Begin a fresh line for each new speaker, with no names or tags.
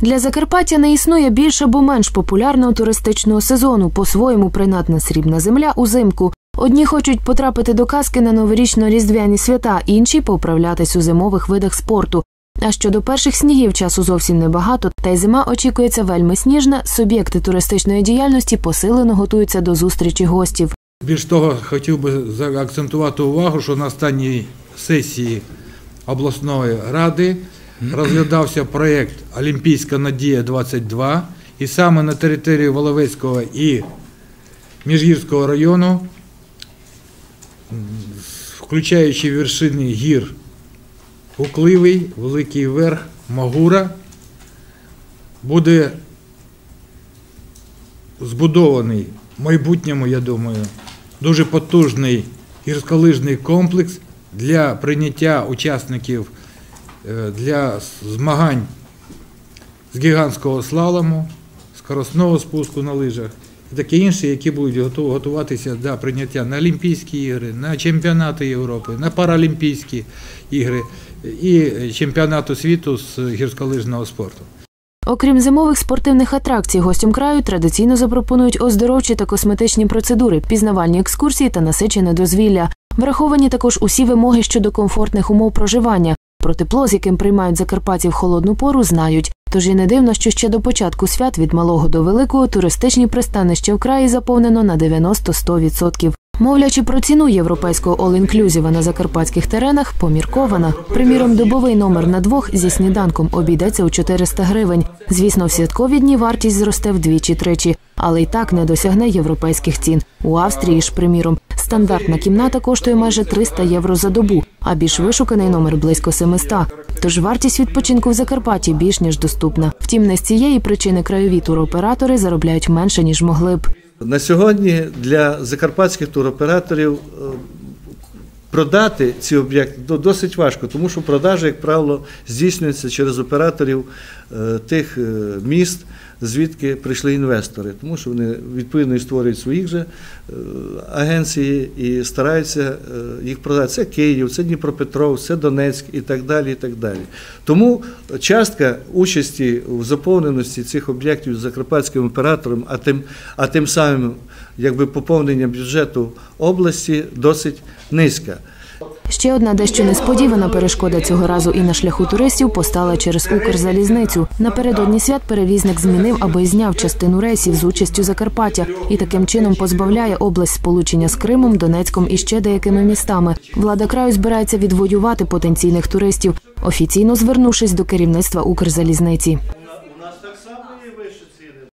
Для Закарпаття не існує більш або менш популярного туристичного сезону. По-своєму принадна срібна земля узимку. Одні хочуть потрапити до казки на новорічно-різдвяні свята, інші поправлятись у зимових видах спорту. А щодо перших снігів часу зовсім небагато, та й зима очікується вельми сніжна. Суб'єкти туристичної діяльності посилено готуються до зустрічі гостів.
Більш того, хотів би заакцентувати увагу, що на останній сесії обласної ради розглядався проєкт Олімпійська надія 22 і саме на території Воловецького і Міжгірського району, включаючи вершини гір Гукливий, Великий Верх, Магура, буде збудований в майбутньому, я думаю, дуже потужний гірськолижний комплекс для прийняття учасників для змагань з гігантського слалому, скоростного спуску на лижах і таке інше, які будуть готу- готуватися до прийняття на Олімпійські ігри, на чемпіонати Європи, на Паралімпійські ігри і чемпіонату світу з гірськолижного спорту.
Окрім зимових спортивних атракцій, гостям краю традиційно запропонують оздоровчі та косметичні процедури, пізнавальні екскурсії та насичене дозвілля. Враховані також усі вимоги щодо комфортних умов проживання. Про тепло, з яким приймають закарпатців холодну пору, знають. Тож і не дивно, що ще до початку свят від малого до великого туристичні пристанища в краї заповнено на 90-100%. Мовлячи про ціну європейського all-inclusive на закарпатських теренах, поміркована. Приміром, добовий номер на двох зі сніданком обійдеться у 400 гривень. Звісно, в святкові дні вартість зросте вдвічі-тричі, але й так не досягне європейських цін. У Австрії ж, приміром, стандартна кімната коштує майже 300 євро за добу, а більш вишуканий номер близько 700. Тож вартість відпочинку в Закарпатті більш ніж доступна. Втім, не з цієї причини краєві туроператори заробляють менше ніж могли б.
На сьогодні для закарпатських туроператорів е, продати ці об'єкти досить важко, тому що продажі, як правило, здійснюються через операторів е, тих е, міст, звідки прийшли інвестори, тому що вони відповідно і створюють своїх же е, агенції і стараються е, їх продати. Це Київ, це Дніпропетров, це Донецьк і так далі. І так далі. Тому частка участі в заповненості цих об'єктів з закарпатським оператором, а тим, а тим самим якби поповнення бюджету області досить низька.
Ще одна дещо несподівана перешкода цього разу і на шляху туристів постала через Укрзалізницю. Напередодні свят перевізник змінив або зняв частину рейсів з участю Закарпаття і таким чином позбавляє область сполучення з Кримом, Донецьком і ще деякими містами. Влада краю збирається відвоювати потенційних туристів, офіційно звернувшись до керівництва Укрзалізниці.